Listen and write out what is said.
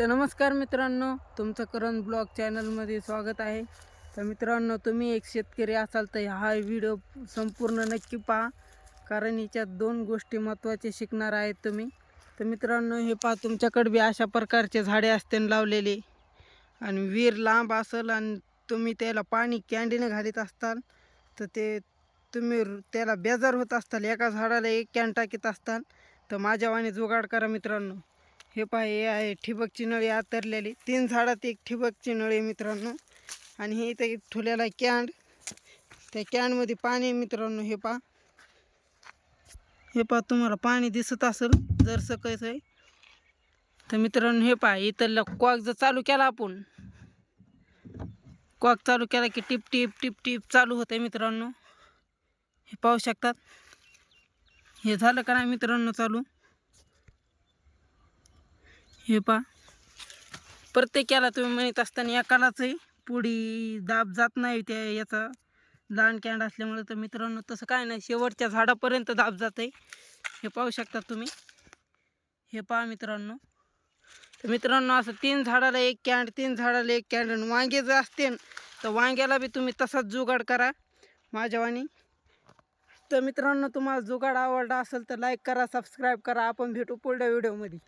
तर नमस्कार मित्रांनो तुमचं करण ब्लॉग चॅनलमध्ये स्वागत आहे. तर मित्रांनो तुम्ही एक शेतकरी असाल तर हा व्हिडिओ संपूर्ण नक्की पहा कारण याच्यात दोन गोष्टी महत्त्वाचे शिकणार आहेत तुम्ही. तर मित्रांनो हे पहा तुमच्याकडे बी अशा प्रकारचे झाडे असते लावलेले. आणि विहीर लांब असेल आणि तुम्ही त्याला पाणी कॅन्डीने घालीत असताल तर ते तुम्ही त्याला बेजार होत असताल. एका झाडाला एक कॅन टाकीत असताल. तर माझ्यावाने जुगाड करा मित्रांनो. हे पहा हे आहे ठिबकची नळी आतरलेली. तीन झाडात एक ठिबकची नळी आहे मित्रांनो. आणि हे इथे ठेवलेला आहे कॅन्ड. त्या कॅनमध्ये पाणी आहे मित्रांनो हे पहा. हे पहा तुम्हाला पाणी दिसत असेल जर सकाळचं आहे. तर मित्रांनो हे पहा इथला कॉक जर चालू केला आपण. कॉक चालू केला की टिप टिप टिप टिप चालू होते आहे मित्रांनो. हे पाहू शकतात? हे झालं का नाही मित्रांनो चालू? हे पा प्रत्येकाला तुम्ही म्हणत असताना एकालाच आहे पुढी दाब जात नाही त्या याचा. लहान कॅन्ड असल्यामुळे तर मित्रांनो तसं काय नाही. शेवटच्या झाडापर्यंत दाब जात आहे हे पाहू शकता तुम्ही. हे पहा मित्रांनो. तर मित्रांनो असं तीन झाडाला एक कॅन्ड तीन झाडाला एक कॅन्ड आणि वांगे जर असतील तर वांग्याला बी तुम्ही तसाच जुगाड करा माझ्यावानी तर मित्रांनो तुम्हाला जुगाड आवडला असेल तर लाईक करा सबस्क्राईब करा. आपण भेटू पुढल्या व्हिडिओमध्ये